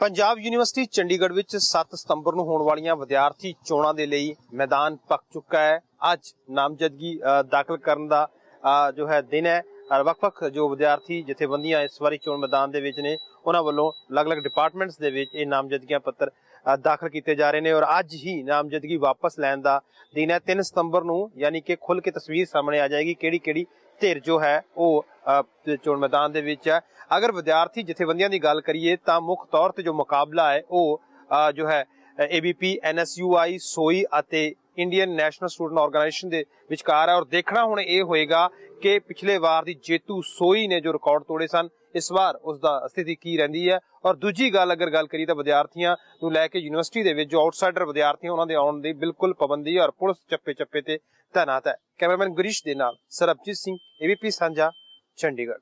Punjab university Chandigarh ਵਿੱਚ 7 ਸਤੰਬਰ ਨੂੰ ਹੋਣ ਵਾਲੀਆਂ ਵਿਦਿਆਰਥੀ ਚੋਣਾਂ ਦੇ ਲਈ ਮੈਦਾਨ ਪੱਕ ਚੁੱਕਾ ਹੈ। ਅੱਜ ਨਾਮਜ਼ਦਗੀ ਦਾਖਲ ਕਰਨ ਦਾ ਜੋ ਹੈ ਦਿਨ ਹੈ। ਵੱਖ-ਵੱਖ ਜੋ ਵਿਦਿਆਰਥੀ ਜਥੇਬੰਦੀਆਂ ਇਸ ਵਾਰੀ ਚੋਣ ਮੈਦਾਨ ਦੇ ਵਿੱਚ ਨੇ, ਉਹਨਾਂ ਵੱਲੋਂ ਅਲੱਗ-ਅਲੱਗ ਡਿਪਾਰਟਮੈਂਟਸ ਦੇ ਵਿੱਚ ਇਹ ਨਾਮਜ਼ਦਗੀਆਂ ਪੱਤਰ ਦਾਖਲ ਕੀਤੇ ਜਾ ਰਹੇ ਨੇ ਔਰ ਅੱਜ ਹੀ ਨਾਮਜ਼ਦਗੀ ਵਾਪਸ ਲੈਣ ਦਾ ਦਿਨ ਹੈ। 3 ਸਤੰਬਰ ਨੂੰ ਯਾਨੀ ਕਿ ਖੁੱਲ ਕੇ ਤਸਵੀਰ ਸਾਹਮਣੇ ਆ ਜਾਏਗੀ ਕਿਹੜੀ-ਕਿਹੜੀ ਧਿਰ ਜੋ ਹੈ, ਉਹ ਚੋਣ ਮੈਦਾਨ ਦੇ ਵਿੱਚ ਹੈ। ਅਗਰ ਵਿਦਿਆਰਥੀ ਜਥੇਬੰਦੀਆਂ ਦੀ ਗੱਲ ਕਰੀਏ, ਤਾਂ ਮੁੱਖ ਤੌਰ ਤੇ ਜੋ ਮੁਕਾਬਲਾ ਹੈ, ਉਹ ਜੋ ਹੈ ABP NSUI ਸੋਈ ਅਤੇ ਇੰਡੀਅਨ ਨੈਸ਼ਨਲ ਸਟੂਡੈਂਟ ਆਰਗੇਨਾਈਜੇਸ਼ਨ ਦੇ ਵਿਚਕਾਰ ਹੈ ਔਰ ਦੇਖਣਾ ਹੁਣ ਇਹ ਹੋਏਗਾ ਕਿ ਪਿਛਲੇ ਵਾਰ ਦੀ ਜੇਤੂ ਸੋਈ ਨੇ ਜੋ ਰਿਕਾਰਡ ਤੋੜੇ ਸਨ, ਇਸ ਵਾਰ ਉਸ ਦਾ ਸਥਿਤੀ ਕੀ ਰਹਿੰਦੀ ਹੈ? ਔਰ ਦੂਜੀ ਗੱਲ ਅਗਰ ਗੱਲ ਕਰੀ ਤਾਂ ਵਿਦਿਆਰਥੀਆਂ ਨੂੰ ਲੈ ਕੇ ਯੂਨੀਵਰਸਿਟੀ ਦੇ ਵਿੱਚ ਜੋ ਆਊਟਸਾਈਡਰ ਵਿਦਿਆਰਥੀ ਉਹਨਾਂ ਦੇ ਆਉਣ ਦੀ ਬਿਲਕੁਲ ਪਾਬੰਦੀ ਔਰ ਪੁਲਿਸ ਚੱਪੇ ਚੱਪੇ ਤੇ ਤਾਇਨਾਤ ਹੈ। ਕੈਮਰਾਮੈਨ ਗੁਰੀਸ਼ ਦੇ ਨਾਲ ਸਰਬਜੀਤ ਸਿੰਘ ABP ਸਾਂਝਾ, ਚੰਡੀਗੜ੍ਹ।